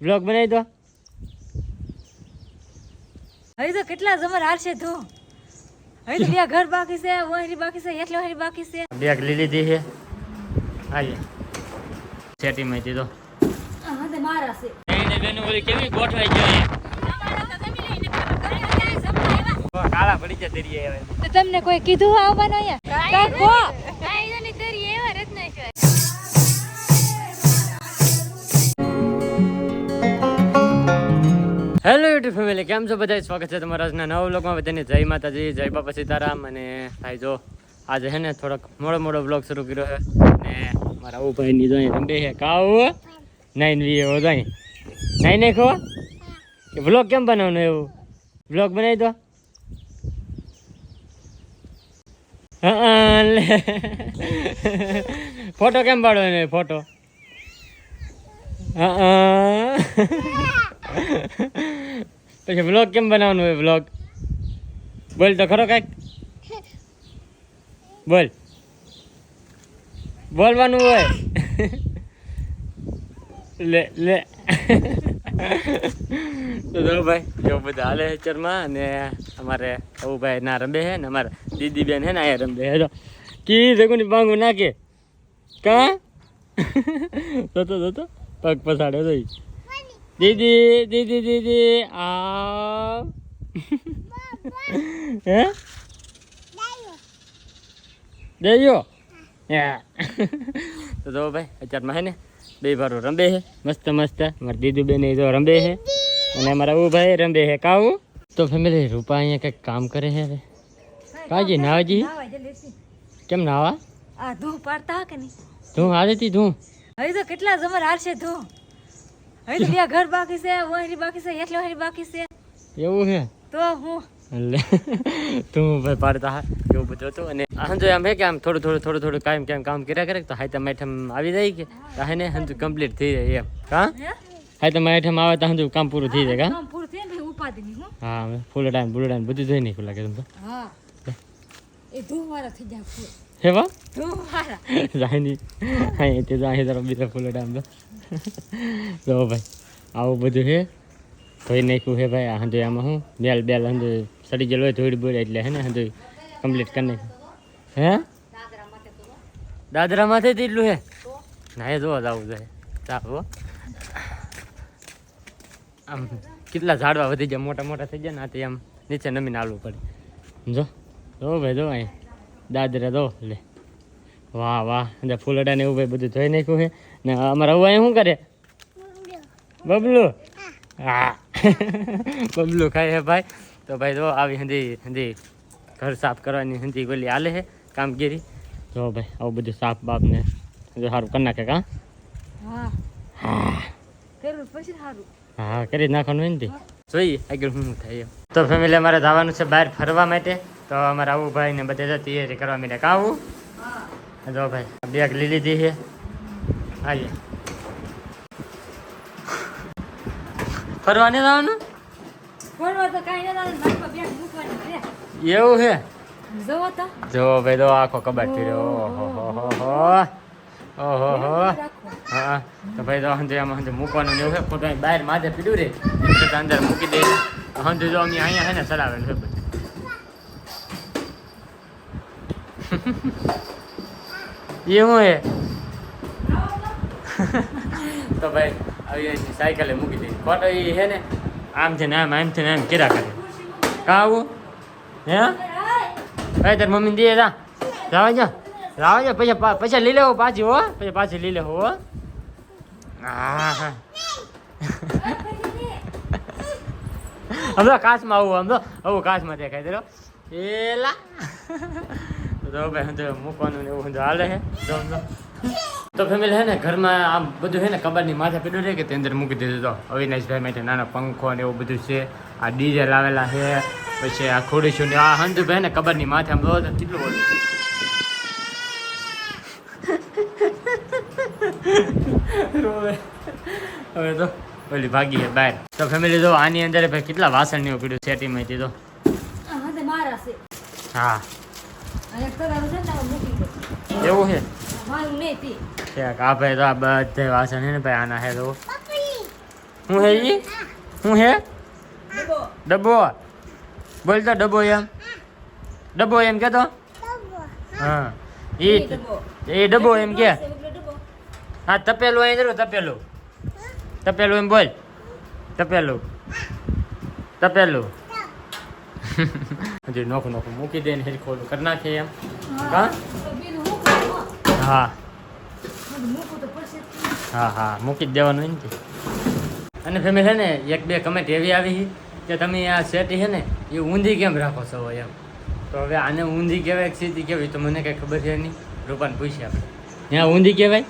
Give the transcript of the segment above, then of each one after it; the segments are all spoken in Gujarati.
બ્લોગ બનાવી દો. હવે તો કેટલા જમર હારશે તું? હવે તો બે ઘર બાકી છે વહેરી બાકી છે એટલે વહેરી બાકી છે. બેગ લઈ લીધી છે. હાલે. સેટિંગમાં દીધો. આ હાથે મારા છે. એને બેનું બોલી કેવી ગોઠવાઈ ગયો કાળા પડી જાય દરિયે તમને કોઈ કીધું આવવાનું અહીંયા? કાકો હેલો યુટ્યુબ ફેમિલી કેમ છો બધા સ્વાગત છે તમારા આજના નવા વ્લોગમાં. બધાને જય માતાજી, જય બાપા સીતારામ. અને ભાઈ જો, આજે છે ને થોડોક મોડો મોડો વ્લોગ શરૂ કર્યો છે. અને મારા આવું ભાઈ ની જોઈ રંબે છે. કાવ નાઈન વી એવો જોઈ નાઈ નાખો કે વ્લોગ કેમ બનાવવાનો એવું? વ્લોગ બનાવી દો. ફોટો કેમ પાડવાનો ફોટો? હા. પછી વ્લોગ કેમ બનાવવાનું હોય વ્લોગ બોલ તો ખરો કાંઈક. બોલ. બોલવાનું હોય. લે લે. તો જો ભાઈ જો બધા હાલે હેચરમાં અને અમારે ભાઈ ના રમે હે ને અમારે દીદી બેન હે ને અહીંયા રમે. હે તો કી જગુની પાંગુ નાખે? કા? જોતો જોતો પગ પસાડ્યો તો. દીદી દીદી દીદી આ હે? તો જો ભાઈ અત્યારમાં હે ને બે ભારો રમે છે મસ્ત મસ્ત. મારી દીદી બેન એ જો રમે છે અને મારા ઉ ભાઈ રમબે છે કાવું તો ફેમિલી રૂપા અહીંયા કંઈક કામ કરે છે હવે. કાજી નાવાજી? કેમ નાવા? આ ધૂ પાડતા કે નહીં? તું આદતી તું હવે તો કેટલા જમર હારશે તું હવે તો બે ઘર બાકી છે વહેરી બાકી છે એટલે વહેરી બાકી છે. એવું છે? તો હું? એટલે તું ભાઈ પાડતા હા એવું બધું હતું. અને સમજો એમ હે કે આમ થોડું થોડું થોડું થોડું કાયમ કેમ કામ કર્યા કરે તો હાતમાં એઠમ આવી જાય કે? હે ને હંજુ કમ્પ્લીટ થઈ જાય એમ. હા? હે? તમે માઠમ આવે તો હંજુ કામ પૂરું થઈ જાય પૂરું ઉપાધિ હા? ફૂલ ટાઈમ ફૂલ ટાઈમ બધું જોઈ નહીં લાગે તમને હા. એ ધૂ થઈ જાય ફૂલ. હે વા? ધૂ વાળા જાય નહીં. અહીં તે જાય તરફ બીજા ફૂલ ટાઈમ તો. તો ભાઈ આવું બધું છે ધોઈ નાખ્યું હે ભાઈ આ આમાં હું? બેલ બેલ હંજુ સડી ગયેલો હોય થોડી બોરી એટલે હે ને હંજુ કમ્પ્લીટ કરી નાખ્યું. હે? દાદરા માંથી એટલું હે? ના એ જોવા જવું જોઈએ ચાલો આમ કેટલા ઝાડવા વધી જાય મોટા મોટા થઈ જાય ને આથી આમ નીચે નમીને આલવું પડે. જો. જો ભાઈ જો અહીં દાદરા દો લે. વાહ વાહ. અને ફૂલડા ને એવું ભાઈ બધું ધોઈ નાખ્યું છે. ને અમારા હવે શું કરે? બબલુ. હા. બબલુ ખાય છે ભાઈ. તો ભાઈ જો આવી હંધી હંધી ઘર સાફ કરવાની હંધી ગોલી હાલે છે કામગીરી. જો ભાઈ આવું બધું સાફ બાફ ને સારું કરી નાખે કા? હા. કરી નાખવાનું હોય ને જોઈએ આગળ શું થાય તો ફેમિલી અમારે જવાનું છે બહાર ફરવા માટે. તો અમારે આવું ભાઈ ને બધે તૈયારી કરવા માટે કાવું. જો ભાઈ બેગ લઈ લીધી છે આવીએ ફરવા નહીં જવાનું? એવું છે જો ભાઈ તો આખો કબાટ ફેર્યો. ઓહો હો હો હો. ઓહો હો. તો ભાઈ તો હંધે આમાં હંધે મૂકવાનું એવું છે ખોટું બહાર માથે પીડ્યું રે. અંદર મૂકી દે. હંધે જો અમે અહીંયા છે ને ચલાવેલું છે એવું હે તો ભાઈ આવી સાયકલે મૂકી દઈ ખોટો એ હે ને? આમ છે ને આમ આમ છે ને આમ કેરા કરે. કા આવું? હે? ભાઈ તાર મમ્મી દે જા. જાવા જા. જાવા જા. પૈસા પછી લઈ લેવો પાછી હો. પછી પાછી લઈ લેવો હો. હા હા હમણાં કાચમાં આવું આમ તો આવું કાચમાં દેખાય દેલો એલા તો ભાઈ હું મૂકવાનું ને એવું બધું હાલે હે? તો ફેમિલી છે ને ઘરમાં આમ બધું છે ને કબાટની માથે પીડું રહે કે તે અંદર મૂકી દીધું? તો અવિનાશભાઈ માટે નાનો પંખો ને એવું બધું છે. આ ડીજે લાવેલા છે પછી આ ખોડીશું ને આ હંધુભાઈ ને કબાટની માથે આમ તો કેટલું બોલું. હવે તો ઓલી ભાગી બહાર. તો ફેમિલી જો આની અંદર ભાઈ કેટલા વાસણ ને એવું પીડું હાથે મારા છે. હા. એવું છે? મારું ઠીક આ ભાઈ તો આ બધે વાસણ છે ને ભાઈ આના હે તો. હું હે ઈ? હું. હે ડબ્બો. બોલ તો ડબ્બો એમ. ડબ્બો એમ કેતો હા. ઈ એ ડબ્બો. એમ કે? હા તપેલું અહીં જરૂર તપેલું. તપેલું એમ બોલ. તપેલું. તપેલું. હજી નોખું નોખું મૂકી દે ને હેરી ખોલું કરી નાખીએ એમ. હા હા? હા હા. મૂકી જ દેવાનું એમ કે. અને ફેમિલી છે ને એક બે કમેન્ટ એવી આવી કે તમે આ સેટી છે ને એ ઊંધી કેમ રાખો છો એમ? તો હવે આને ઊંધી કહેવાય કે સીધી કહેવાય તો મને કઈ ખબર છે નહીં. રૂપાને પૂછીએ આપણે. ત્યાં ઊંધી કહેવાય.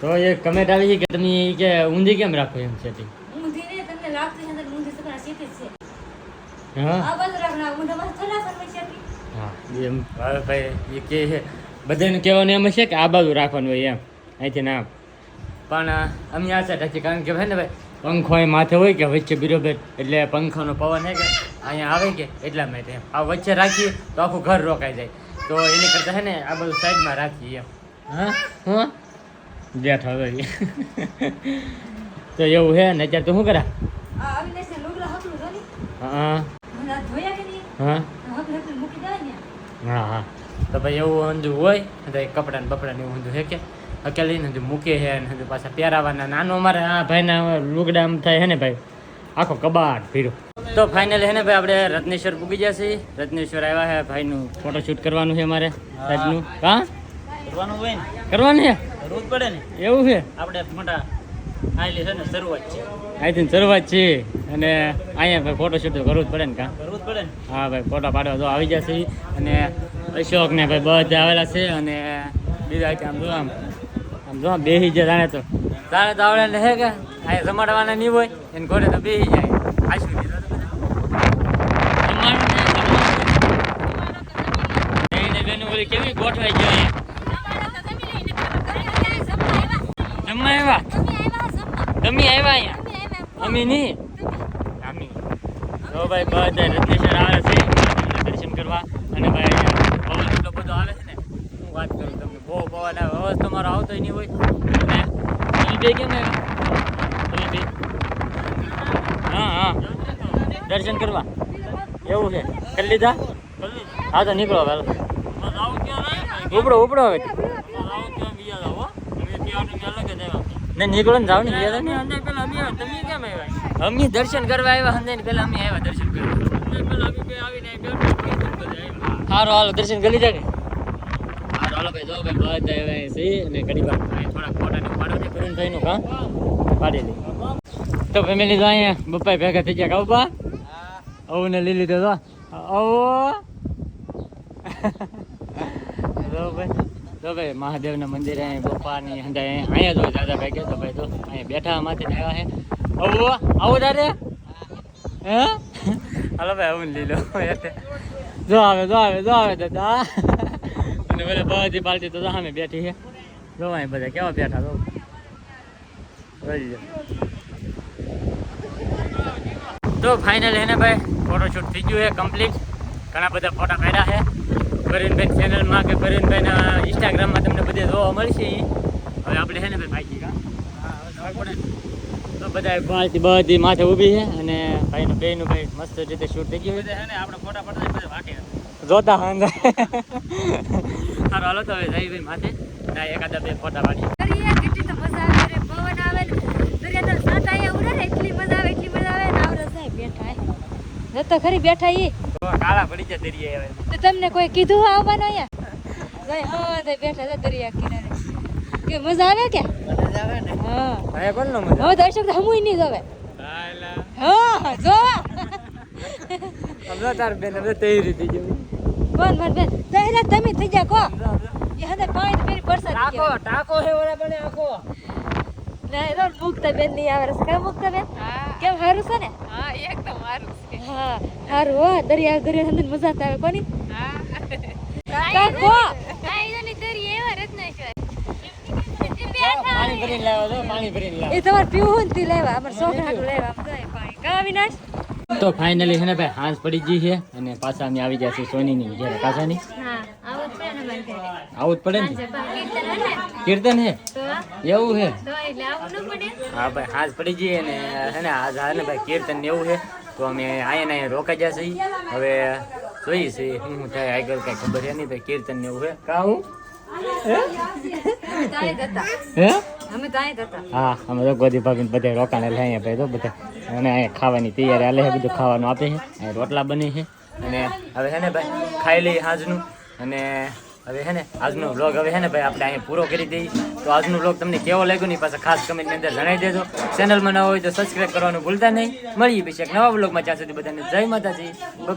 તો એ કમેન્ટ આવી છે કે તમે કે ઊંધી કેમ રાખો એમ હા એમ હવે ભાઈ એ કે છે બધાને કહેવાનું એમ છે કે આ બાજુ રાખવાનું હોય એમ અહીંથી ના પણ અમે આ સાઈડ રાખીએ કારણ કે ભાઈ ને ભાઈ પંખો એ માથે હોય કે વચ્ચે બિરોબર એટલે પંખાનો પવન હે કે અહીંયા આવે કે એટલા માટે એમ. આ વચ્ચે રાખીએ તો આખું ઘર રોકાઈ જાય. તો એની કરતાં હે ને આ બધું સાઈડમાં રાખીએ એમ. હા? હા? બેઠો તો એવું છે ને અત્યારે તું શું કરા? હા. હા? હા હા. તો ભાઈ એવું ઊંધું હોય તો એ કપડાં ને બપડા ને એવું ઊંધું હે કે? અકેલી ને ઊંધું મૂકે છે ને હજુ પાછા પહેરાવાના. નાનો અમારે આ ભાઈના લુગડા આમ થાય હે ને ભાઈ? આખો કબાટ ભીડો તો ફાઇનલ હે ને ભાઈ આપણે રત્નેશ્વર પૂગી છે રત્નેશ્વર આવ્યા હે ભાઈનું ફોટોશૂટ કરવાનું છે અમારે સાહેબનું હા? કરવાનું હોય કરવાનું છે? રોજ પડે ને. એવું છે? આપણે મોટા અહીંથી શરૂઆત છે અને અહીંયા ભાઈ ફોટોશૂટ તો કરવું જ પડે ને કાં? કરવું જ પડે ને? હા ભાઈ ફોટા પાડવા તો આવી જશે. અને અશોક ને ભાઈ બધા આવેલા છે અને બીજા આમ જો આમ આમ જો બેસી જાય જાણે તો. તારે તો આવડે ને હે કે? અહીંયા જમાડવાના નહીં હોય એને ઘોડે તો બેસી જાય. આશુ કેવી ગોઠવાઈ ગયો જમવા આવ્યા? તમે આવ્યા અહીંયા? અમે નહીં? આમી તો ભાઈ બધા રત્નેશ્વર આવે છે. દર્શન કરવા. અને ભાઈ અહીંયા પવન એટલો બધો આવે છે ને હું વાત કરું તમને બહુ પવન આવે. અવાજ તમારો આવતો નહીં હોય. અને તમે બે કેમ આવ્યા? તમે બે? હા હા. દર્શન કરવા. એવું છે. કરી લીધા? હા તો નીકળો વેલો ઉપડો ઉપડો હવે. ને નીકળો ને જાવ ને ગયા કેમ આવ્યા? અમે દર્શન કરવા આવ્યા ને પેલા અમે આવ્યા દર્શન કરવા. સારો હાલો દર્શન કરી લીધા સારું હાલો ભાઈ જો ભાઈ બધા આવ્યા છે અને ઘડી વાર થોડા ફોટા ને પાડો છે કરુણ ભાઈ નું પાડી લે. તો ફેમિલી તો અહીંયા બપ્પા ભેગા થઈ ગયા કાઉ બા? આવું ને લીલી તો આવો. ભાઈ. જો ભાઈ મહાદેવના મંદિર અહીં ગોપાની હંદા અહીંયા જો દાદા ભાઈ ગયા તો ભાઈ અહીંયા બેઠા માથે આવ્યા છે. આવો આવો દાદા. હે? હાલો ભાઈ, આવું લીલો. જો આવે જો આવે જો આવે દાદા. અને બધા બધી પાર્ટી તો સામે બેઠી છે. જો અહીં બધા કેવા બેઠા તો તો ફાઇનલ હે ને ભાઈ ફોટોશૂટ થઈ ગયું છે કમ્પ્લીટ ઘણા બધા ફોટા પાડ્યા છે. કરીનભાઈ ચેનલમાં કે કરીનભાઈના ઇન્સ્ટાગ્રામમાં તમને બધે જોવા મળશે. હવે આપણે છે ને ભાઈ ભાઈ ગયા તો બધા પાર્ટી બધી માથે ઊભી છે અને ભાઈનું બેયનું ભાઈ મસ્ત રીતે શૂટ થઈ ગયું છે. ને આપણે ફોટા પડતા બધા વાટી જોતા સારું હાલો તો હવે જઈ ભાઈ માથે. ના એકાદા બે ફોટા પાડી તો ખરી બેઠા એ કાળા પડી જાય દરિયા હવે. તમને કોઈ કીધું આવવાનું અહીંયા? ભાઈ હા તો બેઠા છે દરિયા કિનારે. કે મજા આવે કે? આવે ને હા ભાઈ કોણ નો મજા હવે દર્શક તો હમુય નહીં જવે. હા જો. અમને તાર બેન અમને તૈયારી થઈ જેવું કોણ માર બેન? તૈયાર તમે થઈ જા કો? એ હદે પાણી તો પેરી પરસાદ ટાકો ટાકો હે ઓરા બને આખો. ના એ મુક્ત બેન નહીં આવે છે કે મુક્ત બેન? કેમ હારું છે ને? હા એકદમ હારું છે. હા હારું હો દરિયા દરિયા હંદે મજા આવે કોની? કાકો! તો ને ફાઇનલી છે ને ભાઈ હાંસ પડી ગઈ છે અને પાછા અમે આવી ગયા છે સોનીની ઘેરે પાછાની. હા આવું જ છે ને પડે ને? કીર્તન હે ને? તો? એવું હે? તો એટલે આવું ન પડે? હા ભાઈ હાથ પડી જઈએ ને હે ને આજ હા ને ભાઈ કીર્તન ને એવું છે તો અમે અહીંયા ને અહીંયા રોકાઈ જશે હવે જોઈએ છે હું થાય આગળ કઈ ખબર નહીં ભાઈ કીર્તન ને એવું કા હું? હે? અમે તો ગોદી ભાગીને બધા રોકાણે લે અહીંયા ભાઈ તો બધા. અને અહીંયા ખાવાની તૈયારી હાલે છે બધું ખાવાનું આપે છે રોટલા બને છે અને હવે છે ને ભાઈ ખાઈ લઈએ સાંજનું અને હવે હે ને, આજનો વ્લોગ હવે હે ને ભાઈ આપણે અહીંયા પૂરો કરી દઈએ. તો આજનો વ્લોગ તમને કેવો લાગ્યો નહીં પાછા ખાસ કમેન્ટની અંદર જણાવી દેજો. ચેનલમાં નવા હોય તો સબસ્ક્રાઈબ કરવાનું ભૂલતા નહીં. મળીએ પછી એક નવા વ્લોગમાં ત્યાં સુધી બધાને જય માતાજી.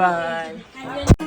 બાય